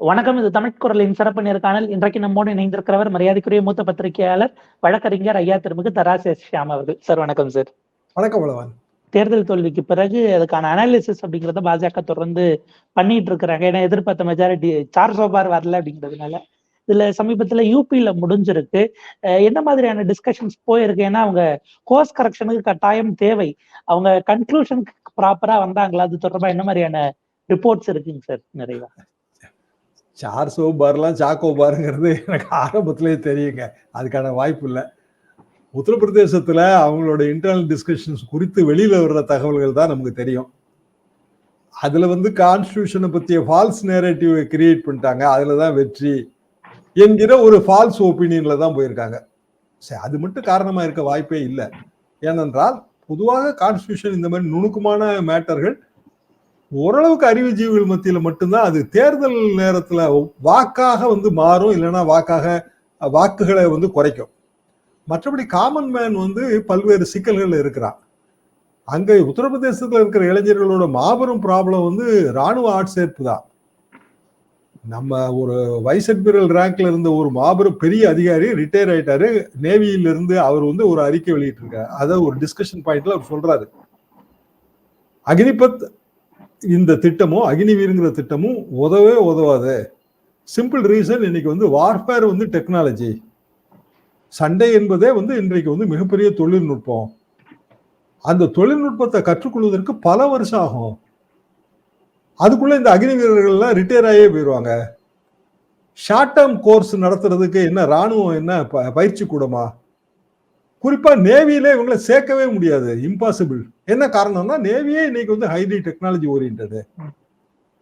வணக்கம் இது தமிழ் குரலின் சிறப்பு நேர்காணல். இன்றைக்கு நம்மோடு இணைந்திருக்கிறவர் மரியாதைக்குரிய மூத்த பத்திரிகையாளர் வழக்கறிஞர் ஐயா திருமிகு தராசு ஷியாம் அவர்கள். சார் வணக்கம் சார். வணக்கம் தேர்தல் தோல்விக்கு பிறகு அதுக்கான அனாலிசிஸ் அப்படிங்கறத பாஜக தொடர்ந்து பண்ணிட்டு இருக்கிறாங்க. ஏன்னா எதிர்பார்த்த மெஜாரிட்டி சார் சோபார் வரல அப்படிங்கிறதுனால. இதுல சமீபத்துல யூபியில முடிஞ்சிருக்கு. என்ன மாதிரியான டிஸ்கஷன்ஸ் போயிருக்கு? ஏன்னா அவங்க கோர்ஸ் கரெக்ஷனுக்கு கட்டாயம் தேவை. அவங்க கன்க்ளூஷனுக்கு ப்ராப்பரா வந்தாங்களா? அது தொடர்பா என்ன மாதிரியான ரிப்போர்ட்ஸ் இருக்குங்க சார் நிறைவா? சார் சோபார்லாம் சாக்கோ பாருங்கிறது எனக்கு ஆரம்பத்திலே தெரியுங்க. அதுக்கான வாய்ப்பு இல்லை. உத்தரப்பிரதேசத்தில் அவங்களோட இன்டர்னல் டிஸ்கஷன்ஸ் குறித்து வெளியில் வர்ற தகவல்கள் தான் நமக்கு தெரியும். அதில் வந்து கான்ஸ்டியூஷனை பற்றிய ஃபால்ஸ் நேரேட்டிவ் கிரியேட் பண்ணிட்டாங்க. அதில் தான் வெற்றி என்கிற ஒரு ஃபால்ஸ் ஒப்பீனியனில் தான் போயிருக்காங்க. சரி அது மட்டும் காரணமாக இருக்க வாய்ப்பே இல்லை. ஏனென்றால் பொதுவாக கான்ஸ்டியூஷன் இந்த மாதிரி நுணுக்கமான மேட்டர்கள் ஓரளவுக்கு அறிவுஜீவிகள் மத்தியில் மட்டும்தான் அது தேர்தல் நேரத்தில் வாக்காக வந்து மாறும் இல்லைன்னா வாக்காக வாக்குகளை வந்து குறைக்கும். மற்றபடி காமன் மேன் வந்து பல்வேறு சிக்கல்கள் இருக்கிறான். அங்கே உத்தரப்பிரதேசத்தில் இருக்கிற இளைஞர்களோட மாபெரும் ப்ராப்ளம் வந்து ராணுவ ஆட்சேர்ப்பு தான். நம்ம ஒரு வைஸ் அட்மிரல் ரேங்க்ல இருந்த ஒரு மாபெரும் பெரிய அதிகாரி ரிட்டையர் ஆயிட்டாரு. நேவியிலிருந்து அவர் வந்து ஒரு அறிக்கை வெளியிட்டிருக்காரு. அதை ஒரு டிஸ்கஷன் பாயிண்ட்ல அவர் சொல்றாரு. அக்னிபத் இந்த திட்டமும் அக்னிவீருங்கிற திட்டமும் உதவே உதவாது. சிம்பிள் ரீசன் இன்னைக்கு வந்து வார்ஃபேர் வந்து டெக்னாலஜி சண்டை என்பதே வந்து இன்றைக்கு வந்து மிகப்பெரிய தொழில்நுட்பம். அந்த தொழில்நுட்பத்தை கற்றுக்கொள்வதற்கு பல வருஷம் ஆகும். அதுக்குள்ள இந்த அக்னி வீரர்கள்லாம் ரிட்டையர் ஆகியே போயிடுவாங்க ஷார்ட் டேர்ம் கோர்ஸ் நடத்துறதுக்கு என்ன ராணுவம் என்ன பயிற்சி கூடமா? குறிப்பாக நேவியில இவங்களை சேர்க்கவே முடியாது. இம்பாசிபிள் என்ன காரணம்னா நேவியே இன்னைக்கு வந்து ஹைலி டெக்னாலஜி ஓரியன்டது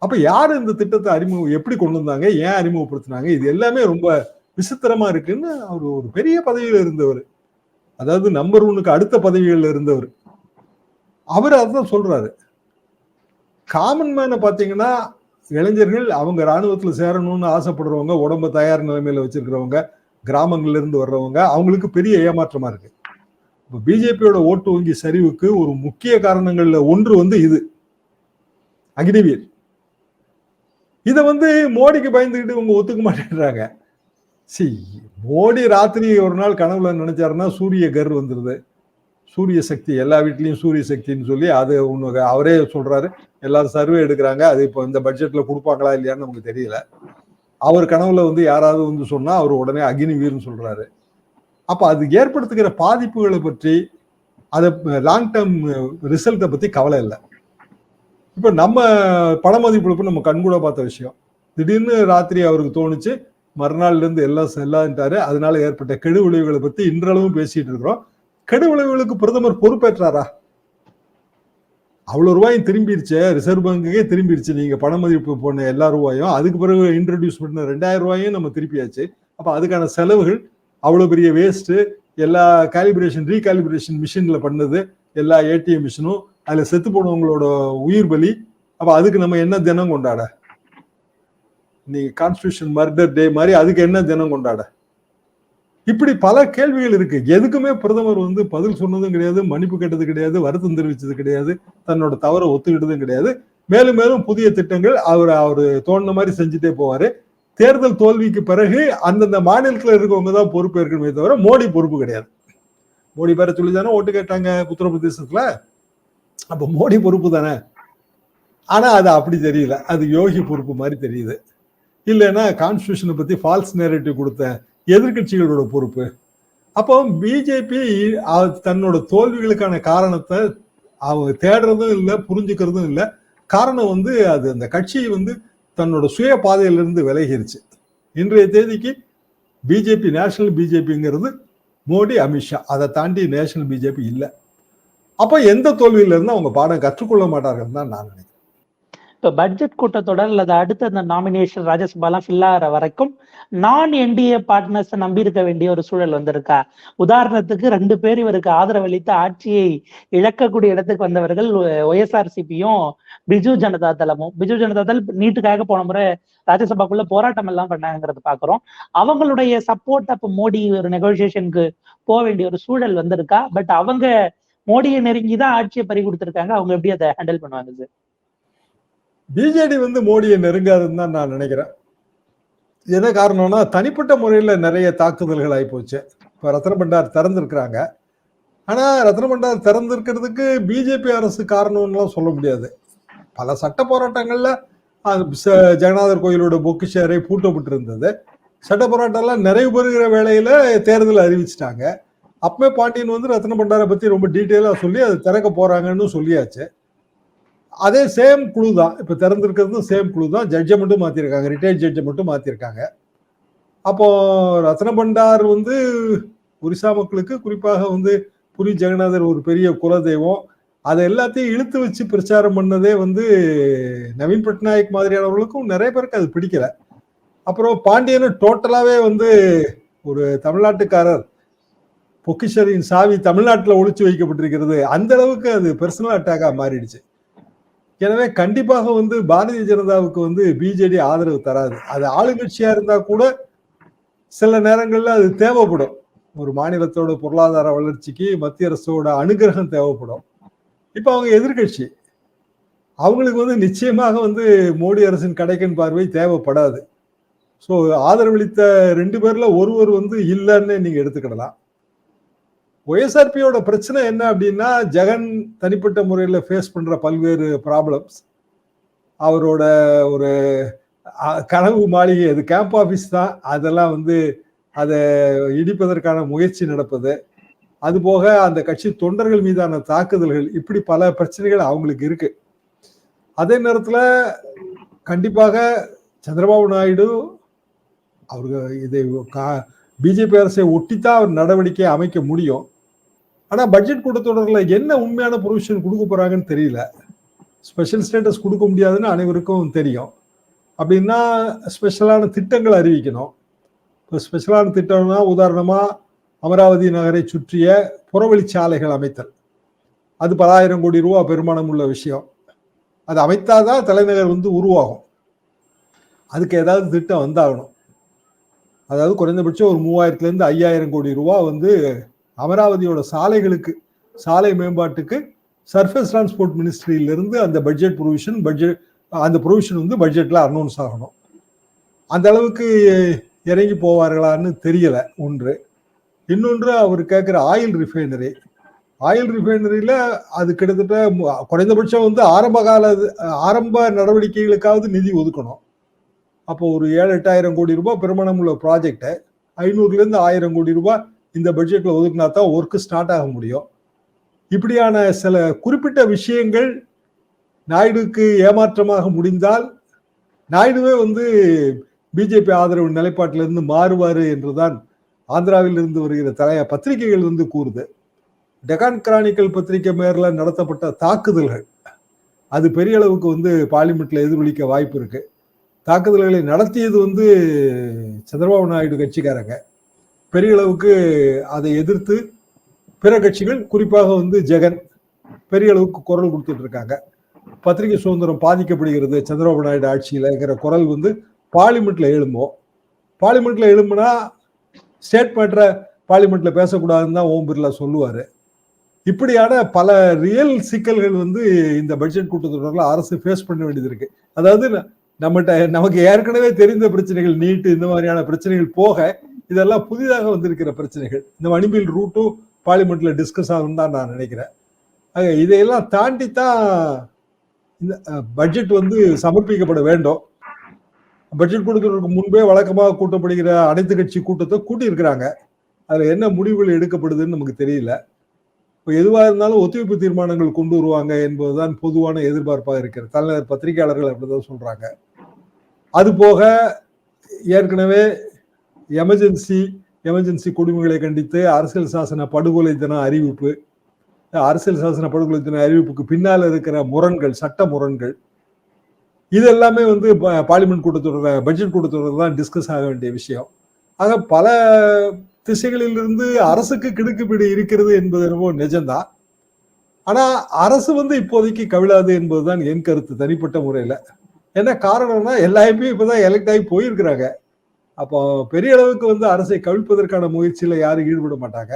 அப்போ யார் இந்த திட்டத்தை அறிமுகம் எப்படி கொண்டு வந்தாங்க ஏன் அறிமுகப்படுத்தினாங்க இது எல்லாமே ரொம்ப விசித்திரமா இருக்குன்னு அவர் ஒரு பெரிய பதவியில் இருந்தவர். அதாவது நம்பர் ஒன்னுக்கு அடுத்த பதவிகளில் இருந்தவர். அவர் அதான் சொல்றாரு. காமன் மேனை பார்த்தீங்கன்னா இளைஞர்கள் அவங்க இராணுவத்தில் சேரணும்னு ஆசைப்படுறவங்க உடம்ப தயார் நிலைமையில வச்சிருக்கிறவங்க கிராமங்கள்ல இருந்து வர்றவங்க அவங்களுக்கு பெரிய ஏமாற்றமா இருக்கு. இப்போ பிஜேபியோட ஓட்டு வங்கி சரிவுக்கு ஒரு முக்கிய காரணங்கள்ல ஒன்று வந்து இது. அக்னிவீர் இதை வந்து மோடிக்கு பயந்துக்கிட்டு இவங்க ஒத்துக்க மாட்டேன்றாங்க. சி மோடி ராத்திரி ஒரு நாள் கனவுல நினைச்சாருன்னா சூரிய கர் வந்துருது. சூரிய சக்தி எல்லா வீட்லேயும் சூரிய சக்தின்னு சொல்லி அது ஒன்று அவரே சொல்றாரு. எல்லாரும் சர்வே எடுக்கிறாங்க. அது இப்போ இந்த பட்ஜெட்ல கொடுப்பாங்களா இல்லையான்னு நமக்கு தெரியல. அவர் கனவுல வந்து யாராவது வந்து சொன்னா அவர் உடனே அக்னி வீர்னு சொல்றாரு. அப்ப அது ஏற்படுத்துகிற பாதிப்புகளை பற்றி அதை லாங் டேர்ம் ரிசல்ட்டை பத்தி கவலை இல்லை. இப்ப நம்ம பண மதிப்பிழப்பு நம்ம கண்கூட பார்த்த விஷயம். திடீர்னு ராத்திரி அவருக்கு தோணுச்சு மறுநாள்ல இருந்து எல்லாம் செல்லான்ட்டாரு அதனால ஏற்பட்ட கெடு விளைவுகளை பத்தி இன்றளவும் பேசிட்டு இருக்கிறோம். கெடு விளைவுகளுக்கு பிரதமர் பொறுப்பேற்றாரா? அவ்வளோ ரூபாயும் திரும்பிடுச்சு ரிசர்வ் பேங்குக்கே திரும்பிடுச்சு நீங்கள் பண மதிப்பு போன எல்லா ரூபாயும் அதுக்கு பிறகு இன்ட்ரடியூஸ் பண்ண ரெண்டாயிரம் ரூபாயும் நம்ம திருப்பியாச்சு. அப்போ அதுக்கான செலவுகள் அவ்வளோ பெரிய வேஸ்ட்டு எல்லா காலிபிரேஷன் ரீகாலிபிரேஷன் மிஷினில் பண்ணது எல்லா ஏடிஎம் மிஷினும் அதில் செத்து போனவங்களோட உயிர் பலி. அப்போ அதுக்கு நம்ம என்ன தினம் கொண்டாட? நீ கான்ஸ்டியூஷன் மர்டர் டே மாதிரி அதுக்கு என்ன தினம் கொண்டாட? இப்படி பல கேள்விகள் இருக்கு. எதுக்குமே பிரதமர் வந்து பதில் சொன்னதும் கிடையாது மன்னிப்பு கேட்டது கிடையாது வருத்தம் தெரிவிச்சது கிடையாது தன்னோட தவறை ஒத்துக்கிட்டதும் கிடையாது. மேலும் மேலும் புதிய திட்டங்கள் அவர் அவர் தோணுன மாதிரி செஞ்சுட்டே போவாரு. தேர்தல் தோல்விக்கு பிறகு அந்தந்த மாநிலத்தில் இருக்கவங்க தான் பொறுப்பு இருக்கணுமே தவிர மோடி பொறுப்பு கிடையாது. மோடி பேரை சொல்லி தானே ஓட்டு கேட்டாங்க உத்தரப்பிரதேசத்துல. அப்ப மோடி பொறுப்பு தானே? ஆனா அது அப்படி தெரியல. அது யோகி பொறுப்பு மாதிரி தெரியுது. இல்லைன்னா கான்ஸ்டியூஷனை பத்தி ஃபால்ஸ் நேரட்டிவ் கொடுத்த எதிர்கட்சிகளோட பொறுப்பு. அப்போ பிஜேபி தன்னோட தோல்விகளுக்கான காரணத்தை அவங்க தேடுறதும் இல்லை புரிஞ்சுக்கிறதும் இல்லை. காரணம் வந்து அது அந்த கட்சி வந்து தன்னோட சுய பாதையிலிருந்து விலகிருச்சு. இன்றைய தேதிக்கு பிஜேபி நேஷனல் பிஜேபிங்கிறது மோடி அமித்ஷா அதை தாண்டி நேஷனல் பிஜேபி இல்லை. அப்போ எந்த தோல்வியிலிருந்து அவங்க பாடம் கற்றுக்கொள்ள மாட்டார்கள் தான் நான் நினைக்கிறேன். இப்போ பட்ஜெட் கூட்டத்தொடர் அல்லது அடுத்த அந்த நாமினேஷன் ராஜ்யசபாலாம் ஃபில் ஆகிற வரைக்கும் நான் என்டிஏ பார்ட்னர்ஸை நம்பி இருக்க வேண்டிய ஒரு சூழல் வந்திருக்கா? உதாரணத்துக்கு ரெண்டு பேர் இவருக்கு ஆதரவளித்து ஆட்சியை இழக்கக்கூடிய இடத்துக்கு வந்தவர்கள் ஒய்எஸ்ஆர்சிபியும் பிஜு ஜனதா தளமும். பிஜு ஜனதா தள் நீட்டுக்காக போன முறை ராஜ்யசபாக்குள்ள போராட்டம் எல்லாம் பண்ணாங்கிறது பாக்குறோம். அவங்களுடைய சப்போர்ட் அப்ப மோடி ஒரு நெகோசியேஷனுக்கு போக வேண்டிய ஒரு சூழல் வந்திருக்கா? பட் அவங்க மோடியை நெருங்கி தான் ஆட்சியை பறி கொடுத்துருக்காங்க. அவங்க எப்படி அதை ஹேண்டில் பண்ணுவாங்க சார் பிஜேடி வந்து மோடியை நெருங்காதுன்னு தான் நான் நினைக்கிறேன். என்ன காரணம்னா தனிப்பட்ட முறையில் நிறைய தாக்குதல்கள் ஆகிப்போச்சு இப்போ ரத்ன பண்டார் திறந்திருக்கிறாங்க. ஆனால் ரத்ன பண்டார் திறந்திருக்கிறதுக்கு பிஜேபி அரசு காரணம்லாம் சொல்ல முடியாது. பல சட்ட போராட்டங்களில் அது ச- ஜெகநாதர் கோயிலோட பொக்கு ஷேரை பூட்டப்பட்டு பூட்டப்பட்டிருந்தது சட்ட போராட்டம்லாம் நிறைவு பெறுகிற வேலையில் தேர்தல் அறிவிச்சிட்டாங்க. அப்பவே பாண்டியன் வந்து ரத்ன பண்டாரை பற்றி ரொம்ப டீட்டெயிலாக சொல்லி அது திறக்க போகிறாங்கன்னு சொல்லியாச்சு. அதே சேம் குழு தான். இப்போ திறந்திருக்கிறதும் சேம் குழு தான். ஜட்ஜை மட்டும் மாற்றிருக்காங்க ரிட்டையர்ட் ஜட்ஜை மட்டும் மாற்றிருக்காங்க அப்போ ரத்ன பண்டார் வந்து ஒரிசா மக்களுக்கு குறிப்பாக வந்து புரி ஜெகநாதர் ஒரு பெரிய குலதெய்வம். அதை எல்லாத்தையும் இழுத்து வச்சு பிரச்சாரம் பண்ணதே வந்து நவீன் பட்நாயக் மாதிரியானவர்களுக்கும் நிறைய பேருக்கு அது பிடிக்கல. அப்புறம் பாண்டியனும் டோட்டலாகவே வந்து ஒரு தமிழ்நாட்டுக்காரர் பொக்கிஷரின் சாவி தமிழ்நாட்டில் ஒழிச்சு வைக்கப்பட்டிருக்கிறது. அந்த அளவுக்கு அது பர்சனல் அட்டாக்காக மாறிடுச்சு. எனவே கண்டிப்பாக வந்து பாரதிய ஜனதாவுக்கு வந்து பிஜேடி ஆதரவு தராது. அது ஆளுங்கட்சியா இருந்தா கூட சில நேரங்கள்ல அது தேவைப்படும். ஒரு மாநிலத்தோட பொருளாதார வளர்ச்சிக்கு மத்திய அரசோட அனுகிரகம் தேவைப்படும். இப்ப அவங்க எதிர்க்கட்சி அவங்களுக்கு வந்து நிச்சயமாக வந்து மோடி அரசின் கடைக்கன் பார்வை தேவைப்படாது. ஸோ ஆதரவளித்த ரெண்டு பேர்ல ஒருவர் வந்து இல்லைன்னு நீங்க எடுத்துக்கிடலாம். ஒய்எஸ்ஆர்பியோட பிரச்சனை என்ன அப்படின்னா ஜெகன் தனிப்பட்ட முறையில் ஃபேஸ் பண்ணுற பல்வேறு ப்ராப்ளம்ஸ் அவரோட ஒரு கனவு மாளிகை அது கேம்ப் ஆஃபீஸ் தான். அதெல்லாம் வந்து அதை இடிப்பதற்கான முயற்சி நடப்பது. அதுபோக அந்த கட்சி தொண்டர்கள் மீதான தாக்குதல்கள் இப்படி பல பிரச்சனைகள் அவங்களுக்கு இருக்கு. அதே நேரத்தில் கண்டிப்பாக சந்திரபாபு நாயுடு அவருக்கு இதை பிஜேபி அரசை ஒட்டித்தான் அவர் நடவடிக்கை அமைக்க முடியும். ஆனா பட்ஜெட் கூட்டத்தொடரில் என்ன உண்மையான ப்ரொவிஷன் கொடுக்க போறாங்கன்னு தெரியல. ஸ்பெஷல் ஸ்டேட்டஸ் கொடுக்க முடியாதுன்னு அனைவருக்கும் தெரியும். அப்படின்னா ஸ்பெஷலான திட்டங்கள் அறிவிக்கணும். இப்போ ஸ்பெஷலான திட்டம்னா உதாரணமாக அமராவதி நகரை சுற்றிய புறவழிச்சாலைகள் அமைத்தல். அது பலாயிரம் கோடி ரூபா பெருமானம் உள்ள விஷயம். அது அமைத்தாதான் தலைநகர் வந்து உருவாகும். அதுக்கு ஏதாவது திட்டம் வந்தாகணும். அதாவது குறைந்தபட்சம் ஒரு மூவாயிரத்துலேருந்து ஐயாயிரம் கோடி ரூபா வந்து அமராவதியோட சாலைகளுக்கு சாலை மேம்பாட்டுக்கு சர்ஃபேஸ் டிரான்ஸ்போர்ட் மினிஸ்ட்ரியிலிருந்து அந்த பட்ஜெட் ப்ரொவிஷன் பட்ஜெட் அந்த ப்ரொவிஷன் வந்து பட்ஜெட்டில் அனௌன்ஸ் ஆகணும். அந்த அளவுக்கு இறங்கி போவார்களான்னு தெரியல ஒன்று. இன்னொன்று அவர் கேட்குற ஆயில் ரிஃபைனரி ஆயில் ரிஃபைனரியில் அது கிட்டத்தட்ட குறைந்தபட்சம் வந்து ஆரம்ப கால ஆரம்ப நடவடிக்கைகளுக்காவது நிதி ஒதுக்கணும். அப்போ ஒரு ஏழு எட்டாயிரம் கோடி ரூபாய் பெருமானம் உள்ள ப்ராஜெக்டை ஐநூறுலேருந்து ஆயிரம் கோடி ரூபாய் இந்த பட்ஜெட்டில் ஒதுக்கினா தான் ஒர்க்கு ஸ்டார்ட் ஆக முடியும். இப்படியான சில குறிப்பிட்ட விஷயங்கள் நாயுடுக்கு ஏமாற்றமாக முடிந்தால் நாயுடுவே வந்து பிஜேபி ஆதரவு நிலைப்பாட்டிலிருந்து மாறுவார் என்றுதான் ஆந்திராவில் இருந்து வருகிற தலைய பத்திரிகைகள் வந்து கூறுது. டெகான் கிரானிக்கல் பத்திரிகை மேரில் நடத்தப்பட்ட தாக்குதல்கள் அது பெரிய அளவுக்கு வந்து பார்லிமெண்ட்ல எதிரொலிக்க வாய்ப்பு இருக்கு. தாக்குதல்களை நடத்தியது வந்து சந்திரபாபு நாயுடு கட்சிக்காரங்க. பெரிய அளவுக்கு அதை எதிர்த்து பிற கட்சிகள் குறிப்பாக வந்து ஜெகன் பெரிய அளவுக்கு குரல் கொடுத்துட்டு இருக்காங்க. பத்திரிகை சுதந்திரம் பாதிக்கப்படுகிறது சந்திரபாபு நாயுடு ஆட்சியிலங்கிற குரல் வந்து பார்லிமெண்ட்ல எழும்போம். பார்லிமெண்ட்ல எழும்புனா ஸ்டேட் மேட்டரை பார்லிமெண்ட்ல பேசக்கூடாதுன்னு தான் ஓம் பிர்லா சொல்லுவார். இப்படியான பல ரியல் சிக்கல்கள் வந்து இந்த பட்ஜெட் கூட்டத்தொடரில் அரசு ஃபேஸ் பண்ண வேண்டியது இருக்கு. அதாவது நம்மகிட்ட நமக்கு ஏற்கனவே தெரிந்த பிரச்சனைகள் நீட்டு இந்த மாதிரியான பிரச்சனைகள் போக இதெல்லாம் புதிதாக வந்திருக்கிற பிரச்சனைகள். இந்த மணிபில் ரூட்டும் பார்லிமெண்ட்ல டிஸ்கஸ் ஆகும் தான் நான் நினைக்கிறேன். ஆக இதையெல்லாம் தாண்டி தான் இந்த பட்ஜெட் வந்து சமர்ப்பிக்கப்பட வேண்டும். பட்ஜெட் கொடுக்கறதுக்கு முன்பே வழக்கமாக கூட்டப்படுகிற அனைத்து கட்சி கூட்டத்தை கூட்டி இருக்கிறாங்க என்ன முடிவுகள் எடுக்கப்படுதுன்னு நமக்கு தெரியல. இப்போ எதுவாக இருந்தாலும் ஒத்துழைப்பு தீர்மானங்கள் கொண்டு வருவாங்க என்பதுதான் பொதுவான எதிர்பார்ப்பாக இருக்கிறது. தலைநகர் பத்திரிகையாளர்கள் அப்படிதான் சொல்றாங்க. அது போக ஏற்கனவே எமர்ஜென்சி எமர்ஜென்சி கொடுமைகளை கண்டித்து அரசியல் சாசன படுகொலை தின அறிவிப்பு. அரசியல் சாசன படுகொலை தின அறிவிப்புக்கு பின்னால் இருக்கிற முரண்கள் சட்ட முரண்கள். இது எல்லாமே வந்து பார்லிமெண்ட் கூட்டத்தொடர் பட்ஜெட் கூட்டத்தொடர் தான் டிஸ்கஸ் ஆக வேண்டிய விஷயம். ஆக பல திசைகளில் இருந்து அரசுக்கு கிடுக்குப்பிடி இருக்கிறது என்பது என்னவோ நிஜம்தான் ஆனால் அரசு வந்து இப்போதைக்கு கவிழாது என்பதுதான் என் கருத்து தனிப்பட்ட முறையில். என்ன காரணம்னா எல்லா எம்பியும் இப்பதான் எலெக்ட் ஆகி போயிருக்கிறாங்க. அப்போ பெரிய அளவுக்கு வந்து அரசை கவிழ்ப்பதற்கான முயற்சியில் யாரும் ஈடுபட மாட்டாங்க.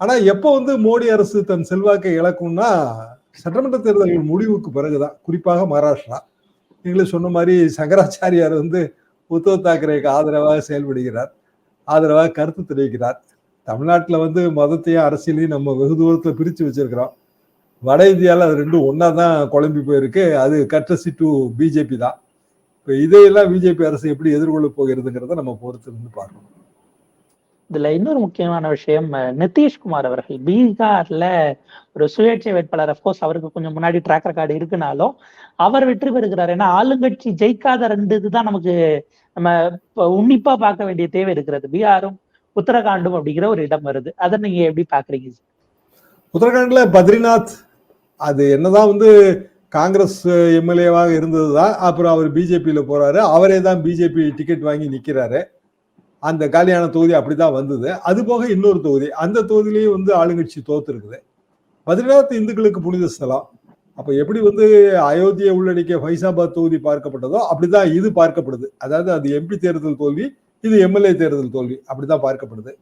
ஆனால் எப்போ வந்து மோடி அரசு தன் செல்வாக்கை இழக்கும்னா சட்டமன்ற தேர்தல்கள் முடிவுக்கு பிறகுதான். குறிப்பாக மகாராஷ்டிரா. நீங்களே சொன்ன மாதிரி சங்கராச்சாரியார் வந்து உத்தவ் தாக்கரேக்கு ஆதரவாக செயல்படுகிறார். ஆதரவாக கருத்து தெரிவிக்கிறார். தமிழ்நாட்டில் வந்து மதத்தையும் அரசியலையும் நம்ம வெகு தூரத்தில் பிரித்து வச்சிருக்கிறோம். வட இந்தியாவில் அது ரெண்டும் ஒன்னா தான் குழம்பி போயிருக்கு. அது கட்ரசி டு பிஜேபி தான். இப்போ இதையெல்லாம் பிஜேபி அரசு எப்படி எதிர்கொள்ள போகிறதுங்கிறத நம்ம பொறுத்து இருந்து பார்க்கணும். இதுல இன்னொரு முக்கியமான விஷயம் நிதிஷ்குமார் அவர்கள். பீகார்ல ஒரு சுயேட்சை வேட்பாளர் அஃப்கோர்ஸ் அவருக்கு கொஞ்சம் முன்னாடி ட்ராக் ரெக்கார்டு இருக்குனாலும் அவர் வெற்றி பெறுகிறார் ஏன்னா ஆளுங்கட்சி ஜெயிக்காத ரெண்டு இதுதான் நமக்கு நம்ம உன்னிப்பா பார்க்க வேண்டிய தேவை இருக்கிறது. பீகாரும் உத்தரகாண்டும் அப்படிங்கிற ஒரு இடம் வருது. அதை நீங்க எப்படி பாக்குறீங்க உத்தரகாண்ட்ல பத்ரிநாத் அது என்னதான் வந்து காங்கிரஸ் எம்எல்ஏவாக இருந்தது தான் அப்புறம் அவர் பிஜேபியில் போகிறாரு அவரே தான் பிஜேபி டிக்கெட் வாங்கி நிற்கிறாரு அந்த காலியான தொகுதி அப்படி தான் வந்தது. அது போக இன்னொரு தொகுதி அந்த தொகுதியிலையும் வந்து ஆளுங்கட்சி தோத்துருக்குது. இருக்குது இந்துக்களுக்கு புனித ஸ்தலம். அப்போ எப்படி வந்து அயோத்தியை உள்ளடக்கிய ஃபைசாபாத் தொகுதி பார்க்கப்பட்டதோ அப்படிதான் இது பார்க்கப்படுது. அதாவது அது எம்பி தேர்தல் தோல்வி இது எம்எல்ஏ தேர்தல் தோல்வி அப்படிதான் பார்க்கப்படுது.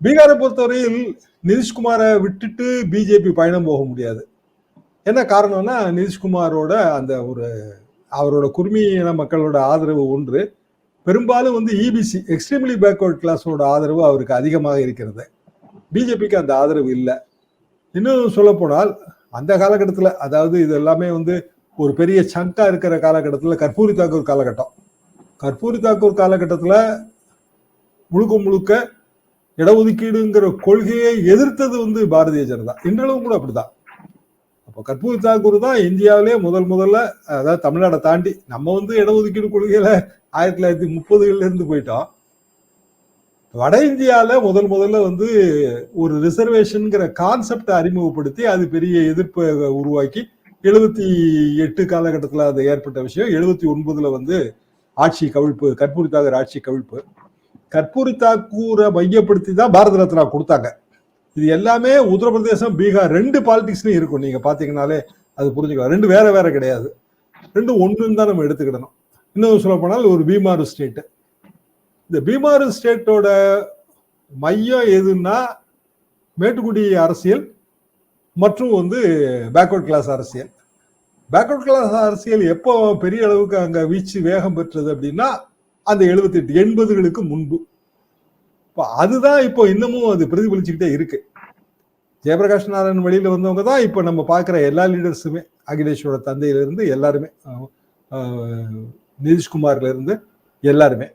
பீகாரை பொறுத்தவரையில் நிதிஷ்குமாரை விட்டுட்டு பிஜேபி பயணம் போக முடியாது. என்ன காரணம்னா நிதிஷ்குமாரோட அந்த ஒரு அவரோட குர்மி மக்களோட ஆதரவு ஒன்று. பெரும்பாலும் வந்து இபிசி எக்ஸ்ட்ரீம்லி பேக்வர்ட் கிளாஸோட ஆதரவு அவருக்கு அதிகமாக இருக்கிறது. பிஜேபிக்கு அந்த ஆதரவு இல்லை. இன்னும் சொல்லப்போனால் அந்த காலகட்டத்தில் அதாவது இது எல்லாமே வந்து ஒரு பெரிய சங்கா இருக்கிற காலகட்டத்தில் கற்பூரி தாக்கூர் காலகட்டம். கற்பூரி தாக்கூர் காலகட்டத்தில் முழுக்க முழுக்க இடஒதுக்கீடுங்கிற கொள்கையை எதிர்த்தது வந்து பாரதிய ஜனதா. இன்றளவும் கூட அப்படிதான் அப்போ கற்பூரி தாக்கூர் தான் இந்தியாவிலே முதல் முதல்ல அதாவது தமிழ்நாடை தாண்டி நம்ம வந்து இடஒதுக்கீடு கொள்கையில ஆயிரத்தி தொள்ளாயிரத்தி முப்பதுகள்ல இருந்து போயிட்டோம். வட இந்தியாவில் முதல் முதல்ல வந்து ஒரு ரிசர்வேஷனுங்கிற கான்செப்டை அறிமுகப்படுத்தி அது பெரிய எதிர்ப்பை உருவாக்கி எழுபத்தி எட்டு காலகட்டத்தில் அது ஏற்பட்ட விஷயம். எழுபத்தி ஒன்பதுல வந்து ஆட்சி கவிழ்ப்பு கற்பூரி தாகூர் ஆட்சி கவிழ்ப்பு. கற்பூரி தாக்கூரை மையப்படுத்தி தான் பாரத ரத்னா கொடுத்தாங்க. இது எல்லாமே உத்தரப்பிரதேசம் பீகார் ரெண்டு பாலிடிக்ஸ்லையும் இருக்கும். நீங்கள் பாத்தீங்கன்னாலே அது புரிஞ்சுக்கலாம். ரெண்டு வேற வேற கிடையாது. ரெண்டு ஒன்றுன்னு தான் நம்ம எடுத்துக்கிடணும். இன்னும் சொல்ல போனால் ஒரு பீமாரு ஸ்டேட்டு இந்த பீமாரு ஸ்டேட்டோட மையம் எதுன்னா மேட்டுக்குடி அரசியல் மற்றும் வந்து பேக்வர்ட் கிளாஸ் அரசியல். பேக்வர்ட் கிளாஸ் அரசியல் எப்போ பெரிய அளவுக்கு அங்கே வீச்சு வேகம் பெற்றது அப்படின்னா அந்த எழுபத்தி எட்டு எண்பதுகளுக்கு முன்பு. இப்போ அதுதான் இப்போ இன்னமும் அது பிரதிபலிச்சுக்கிட்டே இருக்கு. ஜெயபிரகாஷ் நாராயண் வழியில் வந்தவங்க தான் இப்போ நம்ம பார்க்குற எல்லா லீடர்ஸுமே அகிலேஷோட தந்தையிலிருந்து எல்லாருமே நிதிஷ்குமார்லேருந்து எல்லாருமே.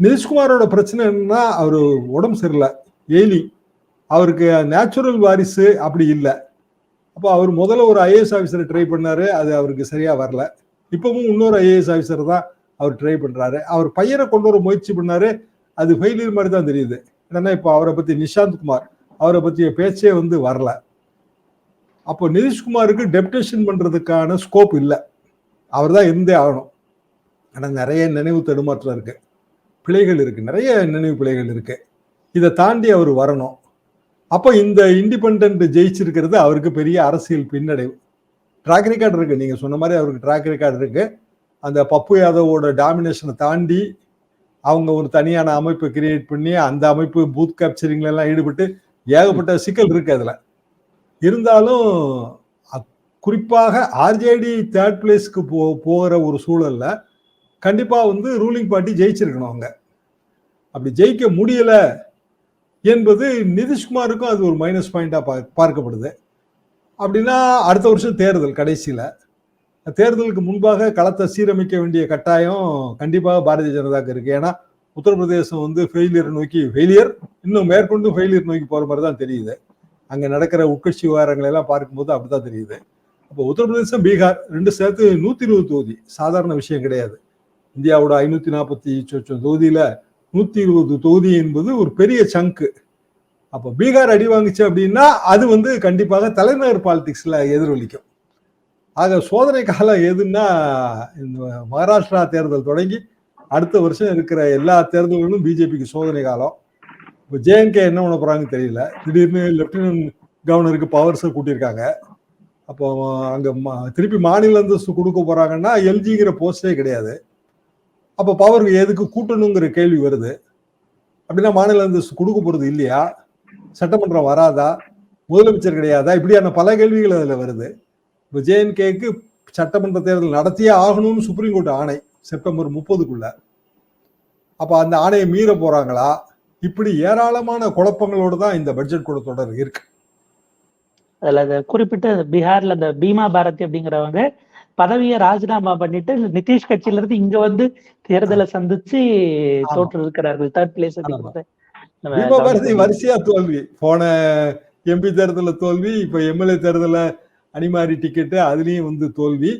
நிதிஷ்குமாரோட பிரச்சனை என்னன்னா அவர் உடம்பு சரியில்லை எய்லி அவருக்கு நேச்சுரல் வாரிசு அப்படி இல்லை. அப்போ அவர் முதல்ல ஒரு ஐஏஎஸ் ஆஃபீஸரை ட்ரை பண்ணாரு அது அவருக்கு சரியாக வரல. இப்போவும் இன்னொரு ஐஏஎஸ் ஆஃபீஸர் தான் அவர் ட்ரை பண்ணுறாரு அவர் பையனை கொண்டு வர முயற்சி பண்ணாரு. அது ஃபெயிலியர் மாதிரி தான் தெரியுது. என்னன்னா இப்போ அவரை பற்றி நிஷாந்த் குமார் அவரை பற்றிய பேச்சே வந்து வரல. அப்போ நிதிஷ்குமாருக்கு டெப்டேஷன் பண்ணுறதுக்கான ஸ்கோப் இல்லை. அவர் தான் இருந்தே ஆகணும். ஆனால் நிறைய நினைவு தடுமாற்றம் இருக்குது பிழைகள் இருக்குது நிறைய நினைவு பிழைகள் இருக்குது இதை தாண்டி அவர் வரணும். அப்போ இந்த இண்டிபெண்ட் ஜெயிச்சிருக்கிறது அவருக்கு பெரிய அரசியல் பின்னடைவு. ட்ராக் ரெக்கார்டு இருக்குது நீங்கள் சொன்ன மாதிரி அவருக்கு ட்ராக் ரெக்கார்டு இருக்குது அந்த பப்பு யாதவோட டாமினேஷனை தாண்டி அவங்க ஒரு தனியான அமைப்பை கிரியேட் பண்ணி அந்த அமைப்பு பூத் கேப்சரிங்ல எல்லாம் ஈடுபட்டு ஏகப்பட்ட சிக்கல் இருக்கு அதுல. இருந்தாலும் குறிப்பாக ஆர்ஜேடி தேர்ட் பிளேஸ்க்கு போ போகிற ஒரு சூழல்ல கண்டிப்பா வந்து ரூலிங் பார்ட்டி ஜெயிச்சிருக்கணும் அவங்க. அப்படி ஜெயிக்க முடியல என்பது நிதிஷ்குமாருக்கும் அது ஒரு மைனஸ் பாயிண்டா பார்க்கப்படுது. அப்படின்னா அடுத்த வருஷம் தேர்தல் கடைசியில. தேர்தலுக்கு முன்பாக களத்தை சீரமைக்க வேண்டிய கட்டாயம் கண்டிப்பாக பாரதிய ஜனதாக்கு இருக்கு. ஏன்னா உத்தரப்பிரதேசம் வந்து ஃபெயிலியர் நோக்கி ஃபெயிலியர் இன்னும் மேற்கொண்டு ஃபெயிலியர் நோக்கி போற மாதிரி தான் தெரியுது. அங்கே நடக்கிற உட்கட்சி விவகாரங்களை எல்லாம் பார்க்கும்போது அப்படிதான் தெரியுது. அப்போ உத்தரப்பிரதேசம் பீகார் ரெண்டு சேர்த்து நூத்தி இருபது தொகுதி. சாதாரண விஷயம் கிடையாது. இந்தியாவோட ஐநூத்தி நாற்பத்தி சொச்சம் தொகுதியில நூத்தி இருபது தொகுதி என்பது ஒரு பெரிய சங்கு அப்போ பீகார் அடி வாங்குச்சு அப்படின்னா அது வந்து கண்டிப்பாக தலைநகர் பாலிடிக்ஸ்ல எதிரொலிக்கும். ஆக சோதனை காலம் எதுன்னா இந்த மகாராஷ்டிரா தேர்தல் தொடங்கி அடுத்த வருஷம் இருக்கிற எல்லா தேர்தல்களும் பிஜேபிக்கு சோதனை காலம். இப்போ ஜேஎன்கே என்ன பண்ண போகிறாங்கன்னு தெரியல. திடீர்னு லெப்டினன்ட் கவர்னருக்கு பவர்ஸை கூட்டியிருக்காங்க. அப்போ அங்கே ம- திருப்பி மாநில அந்தஸ்து கொடுக்க போகிறாங்கன்னா எல்ஜிங்கிற போஸ்டே கிடையாது. அப்போ பவர் எதுக்கு கூட்டணுங்கிற கேள்வி வருது. அப்படின்னா மாநில அந்தஸ்து கொடுக்க போகிறது இல்லையா? சட்டமன்றம் வராதா? முதலமைச்சர் கிடையாதா? இப்படியான பல கேள்விகள் அதில் வருது. இப்போ ஜேஎன்கேக்கு சட்டமன்ற தேர்தல் நடத்தியே ஆகணும்னு சுப்ரீம் கோர்ட் ஆணை செப்டம்பர் முப்பதுக்குள்ள. அப்ப அந்த ஆணையை மீற போறாங்களா? இப்படி ஏராளமான குழப்பங்களோடு தான் இந்த பட்ஜெட் கூட்டத்தொடர் இருக்கு. அதுல அந்த குறிப்பிட்ட பீகார்ல அந்த பீமா பாரதி அப்படிங்கிறவங்க பதவியை ராஜினாமா பண்ணிட்டு நிதிஷ் கட்சியில இருந்து இங்க வந்து தேர்தலை சந்திச்சு. தோற்று இருக்கிறார்கள். தேர்ட் பிளேஸ் பீமா பாரதி வரிசையா தோல்வி. போன எம்பி தேர்தலில் தோல்வி இப்ப எம்எல்ஏ தேர்தலில் அணிமாரி டிக்கெட்டு அதுலேயும் வந்து தோல்வி.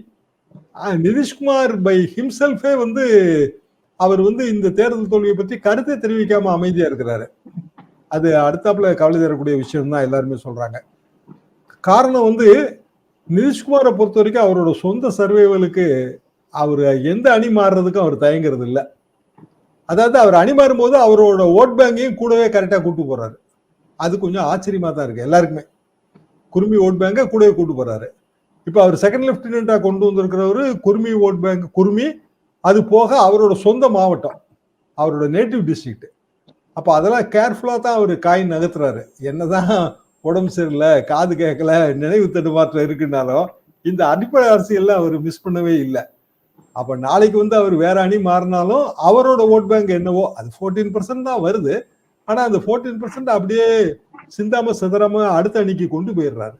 நிதிஷ்குமார் பை ஹிம்செல்ஃபே வந்து அவர் வந்து இந்த தேர்தல் தோல்வியை பற்றி கருத்தை தெரிவிக்காம அமைதியா இருக்கிறாரு. அது அடுத்தாப்புல கவலை தரக்கூடிய விஷயம் தான் எல்லாருமே சொல்றாங்க. காரணம் வந்து நிதிஷ்குமாரை பொறுத்த வரைக்கும் அவரோட சொந்த சர்வைவலுக்கு அவர் எந்த அணி மாறுறதுக்கும் அவர் தயங்குறது இல்லை. அதாவது அவர் அணி மாறும்போது அவரோட ஓட் பேங்கையும் கூடவே கரெக்டாக கூட்டு போறாரு. அது கொஞ்சம் ஆச்சரியமா தான் இருக்கு எல்லாருக்குமே. குருமி ஓட் பேங்கை கூடவே கூட்டு போறாரு. இப்போ அவர் செகண்ட் லெப்டினண்டா கொண்டு வந்திருக்கிறவர் குருமி ஓட் பேங்க் குருமி அது போக அவரோட சொந்த மாவட்டம் அவரோட நேட்டிவ் டிஸ்ட்ரிக்ட் அப்போ அதெல்லாம் கேர்ஃபுல்லாக தான் அவர் காய் நகர்த்துறாரு. என்னதான் உடம்பு சரியில்லை காது கேட்கல நினைவு தடுமாற்றம் இருக்குன்னாலும் இந்த அடிப்படை அரசியலில் அவர் மிஸ் பண்ணவே இல்லை. அப்போ நாளைக்கு வந்து அவர் வேற அணி மாறினாலும் அவரோட ஓட் பேங்க் என்னவோ அது ஃபோர்டீன் பர்சன்ட் தான் வருது. ஆனால் அந்த ஃபோர்டீன் பர்சன்ட் அப்படியே சிந்தாம சிதறாம அடுத்த அணிக்கு கொண்டு போயிடுறாரு.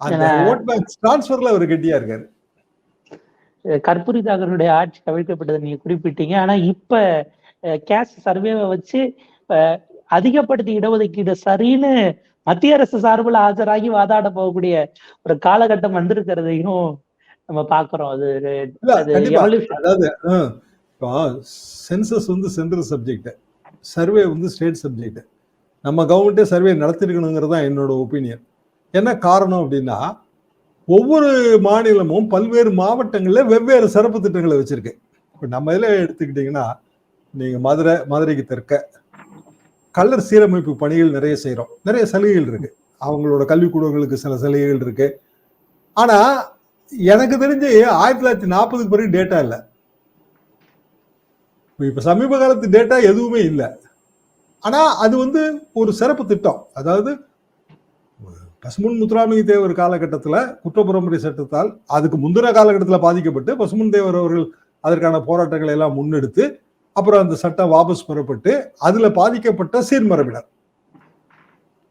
அந்த ஓட் பேங்க் டிரான்ஸ்ஃபர்ல அவர் கெட்டியா இருக்காரு. கற்பூரி தாகருடைய ஆட்சி கவிழ்க்கப்பட்டதை நீங்க குறிப்பிட்டீங்க. ஆனா இப்ப கேஸ் சர்வேவை வச்சு அதிகப்படுத்தி இடஒதுக்கீடு சரின்னு மத்திய அரசு சார்பில் ஆஜராகி வாதாட போகக்கூடிய ஒரு காலகட்டம் வந்திருக்கிறதையும் நம்ம பாக்குறோம் அது. அதாவது இப்போ சென்சஸ் வந்து சென்ட்ரல் சப்ஜெக்ட் சர்வே வந்து ஸ்டேட் சப்ஜெக்ட் நம்ம கவர்மெண்ட்டே சர்வே நடத்திருக்கணுங்கிறது தான் என்னோட ஒப்பீனியன் என்ன காரணம் அப்படின்னா ஒவ்வொரு மாநிலமும் பல்வேறு மாவட்டங்களில் வெவ்வேறு சிறப்பு திட்டங்களை வச்சுருக்கு. இப்போ நம்ம இதில் எடுத்துக்கிட்டிங்கன்னா நீங்கள் மதுரை மதுரைக்கு தெற்க கல்லர் சீரமைப்பு பணிகள் நிறைய செய்கிறோம் நிறைய சலுகைகள் இருக்குது அவங்களோட கல்விக்கூடங்களுக்கு சில சலுகைகள் இருக்குது ஆனால் எனக்கு தெரிஞ்சு ஆயிரத்தி தொள்ளாயிரத்தி நாற்பதுக்கு பிறகு டேட்டா இல்லை. இப்போ சமீப காலத்து டேட்டா எதுவுமே இல்லை. ஆனா அது வந்து ஒரு சிறப்பு திட்டம். அதாவது பசுமுன் முத்துராமலிங்க தேவர் காலகட்டத்தில் குற்றப்புறமுறை சட்டத்தால் அதுக்கு முந்தின காலகட்டத்தில் பாதிக்கப்பட்டு பசுமுன் தேவர் அவர்கள் அதற்கான போராட்டங்களை எல்லாம் முன்னெடுத்து அப்புறம் அந்த சட்டம் வாபஸ் பெறப்பட்டு அதுல பாதிக்கப்பட்ட சீர்மரபினர்.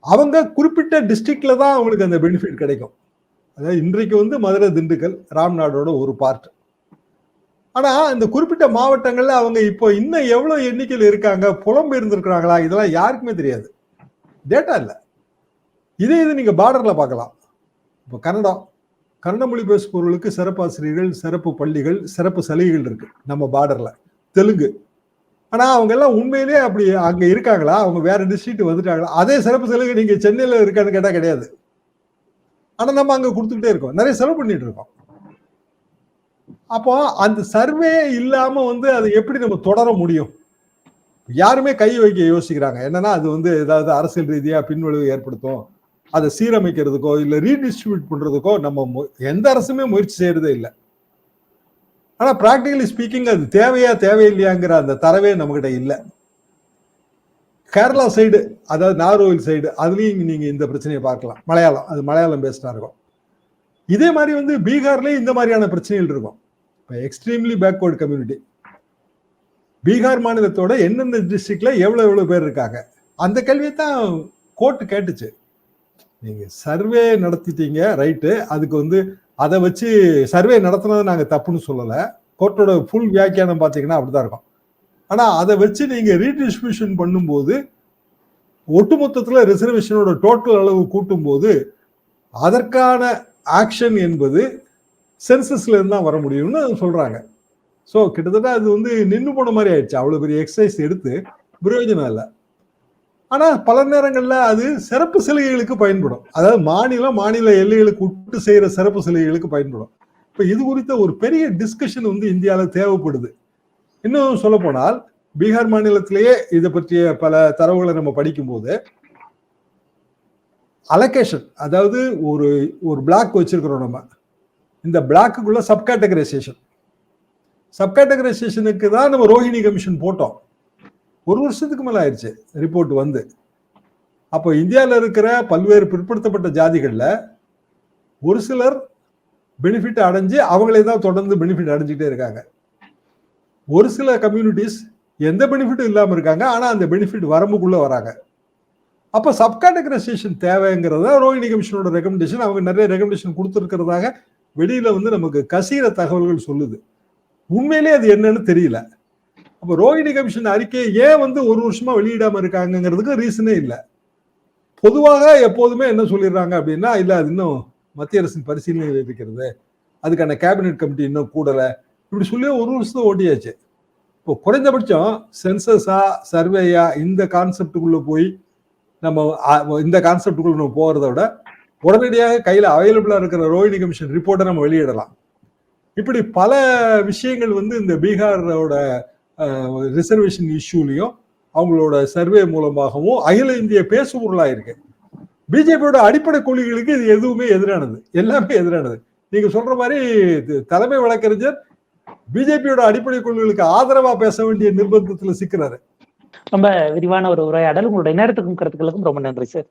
அவங்க குறிப்பிட்ட டிஸ்ட்ரிக்ட்ல தான் அவங்களுக்கு அந்த பெனிஃபிட் கிடைக்கும். அதாவது இன்றைக்கு வந்து மதுரை திண்டுக்கல் ராம்நாடோட ஒரு பார்ட் ஆனா இந்த குறிப்பிட்ட மாவட்டங்கள்ல அவங்க இப்போ இன்னும் எவ்வளவு எண்ணிக்கையில் இருக்காங்க? புலம்பெயர்ந்திருக்கிறாங்களா இதெல்லாம் யாருக்குமே தெரியாது. டேட்டா இல்லை. இதே இது நீங்க பார்டர்ல பார்க்கலாம். இப்போ கன்னடம். கன்னட மொழி பேசுபவர்களுக்கு சிறப்பு ஆசிரியர்கள் சிறப்பு பள்ளிகள் சிறப்பு சலுகைகள் இருக்கு நம்ம பார்டர்ல தெலுங்கு. ஆனா அவங்க எல்லாம் உண்மையிலேயே அப்படி அங்க இருக்காங்களா? அவங்க வேற டிஸ்ட்ரிக்ட் வந்துட்டாங்களா? அதே சிறப்பு சலுகை நீங்க சென்னையில இருக்கான்னு கேட்டா கிடையாது. ஆனா நம்ம அங்க கொடுத்துக்கிட்டே இருக்கோம். நிறைய செலவு பண்ணிட்டு இருக்கோம். அப்போ அந்த சர்வே இல்லாம வந்து அதை எப்படி நம்ம தொடர முடியும்? யாருமே கை வைக்க யோசிக்கிறாங்க. என்னன்னா அது வந்து ஏதாவது அரசியல் ரீதியா பின்விளைவு ஏற்படுத்தும். அதை சீரமைக்கிறதுக்கோ இல்ல ரீடிஸ்ட்ரிபியூட் பண்றதுக்கோ நம்ம மு- எந்த அரசுமே முயற்சி செய்யறதே இல்லை. ஆனா பிராக்டிகலி ஸ்பீக்கிங் அது தேவையா தேவையில்லையாங்கிற அந்த தரவே நம்மகிட்ட இல்லை. கேரளா சைடு அதாவது நாகர்கோவில் சைடு அதுலயும் நீங்க இந்த பிரச்சனையை பார்க்கலாம். மலையாளம் அது மலையாளம் பேஸ்டா இருக்கும். இதே மாதிரி வந்து பீகார்லயும் இந்த மாதிரியான பிரச்சனைகள் இருக்கும். எக்ஸ்ட்ரீம்லி பேக்வேர்டு கம்யூனிட்டி பீகார் மாநிலத்தோட எந்தெந்த டிஸ்ட்ரிக்ட்ல எவ்வளோ எவ்வளோ பேர் இருக்காங்க? அந்த கேள்வியை தான் கோர்ட்டு கேட்டுச்சு. நீங்கள் சர்வே நடத்திட்டீங்க ரைட்டு அதுக்கு வந்து அதை வச்சு சர்வே நடத்தினதை நாங்கள் தப்புன்னு சொல்லலை. கோர்ட்டோட ஃபுல் வியாக்கியானம் பார்த்தீங்கன்னா அப்படிதான் இருக்கும். ஆனால் அதை வச்சு நீங்கள் ரீடிஸ்ட்ரிபியூஷன் பண்ணும்போது ஒட்டுமொத்தத்தில் ரிசர்வேஷனோட டோட்டல் அளவு கூட்டும் போது அதற்கான ஆக்ஷன் என்பது சென்சஸ்ல இருந்து தான் வர முடியும்னு சொல்றாங்க. ஸோ கிட்டத்தட்ட அது வந்து நின்று போன மாதிரி ஆயிடுச்சு. அவ்வளோ பெரிய எக்ஸசைஸ் எடுத்து பிரயோஜனம் இல்லை. ஆனா பல நேரங்களில் அது சிறப்பு சிலைகளுக்கு பயன்படும். அதாவது மாநிலம் மாநில எல்லைகளுக்கு உட்டு செய்யற சிறப்பு சிலைகளுக்கு பயன்படும். இப்போ இது குறித்த ஒரு பெரிய டிஸ்கஷன் வந்து இந்தியாவில் தேவைப்படுது. இன்னும் சொல்ல போனால் பீகார் மாநிலத்திலேயே இதை பற்றிய பல தரவுகளை நம்ம படிக்கும்போது அலகேஷன் அதாவது ஒரு ஒரு பிளாக் வச்சிருக்கிறோம் நம்ம. இந்த பிளாக்குக்குள்ள சப்கேட்டகரைசேஷன் சப்கேட்டகரைசேஷனுக்கு தான் நம்ம ரோஹிணி கமிஷன் போட்டோம். ஒரு வருஷத்துக்கு மேலே ஆயிடுச்சு ரிப்போர்ட் வந்து. அப்போ இந்தியாவில் இருக்கிற பல்வேறு பிற்படுத்தப்பட்ட ஜாதிகளில் ஒரு சிலர் பெனிஃபிட் அடைஞ்சு அவங்களே தான் தொடர்ந்து பெனிஃபிட் அடைஞ்சிட்டே இருக்காங்க. ஒரு சில கம்யூனிட்டிஸ் எந்த பெனிஃபிட்டும் இல்லாமல் இருக்காங்க ஆனால் அந்த பெனிஃபிட் வரம்புக்குள்ளே வராங்க. அப்போ சப்காட்டகரைசேஷன் தேவைங்கிறத ரோஹிணி கமிஷனோட ரெக்கமெண்டேஷன் அவங்க நிறைய ரெக்கமெண்டேஷன் கொடுத்துருக்கிறதாக வெளியில வந்து நமக்கு கசீர தகவல்கள் சொல்லுது. உண்மையிலே அது என்னன்னு தெரியல. அப்ப ரோஹிணி கமிஷன் அறிக்கையை ஏன் வந்து ஒரு வருஷமா வெளியிடாம இருக்காங்கிறதுக்கு ரீசனே இல்லை. பொதுவாக எப்போதுமே என்ன சொல்லிடுறாங்க அப்படின்னா இல்ல அது இன்னும் மத்திய அரசின் பரிசீலனையில் இருக்கிறது அதுக்கான கேபினெட் கமிட்டி இன்னும் கூடலை. இப்படி சொல்லி ஒரு வருஷத்தை ஓட்டியாச்சு. இப்போ குறைஞ்சபட்சம் சென்சஸா சர்வேயா இந்த கான்செப்டுக்குள்ள போய் நம்ம இந்த கான்செப்டுக்குள்ள நம்ம போகிறத விட உடனடியாக கையில அவைலபிளா இருக்கிற ரோஹிணி கமிஷன் ரிப்போர்ட்டை நம்ம வெளியிடலாம். இப்படி பல விஷயங்கள் வந்து இந்த பீகாரோட ரிசர்வேஷன் இஷ்யூலையும் அவங்களோட சர்வே மூலமாகவும் அகில இந்திய பேசுபொருளா இருக்கு. பிஜேபியோட அடிப்படை கொள்கைகளுக்கு இது எதுவுமே எதிரானது. எல்லாமே எதிரானது. நீங்க சொல்ற மாதிரி தலைமை வழக்கறிஞர் பிஜேபியோட அடிப்படை கொள்கைகளுக்கு ஆதரவா பேச வேண்டிய நிர்பந்தத்துல சிக்கிறாரு. ரொம்ப விரிவான ஒரு உரையாடல். உங்களுடைய நேரத்துக்கும் கருத்துக்களுக்கும் ரொம்ப நன்றி சார்.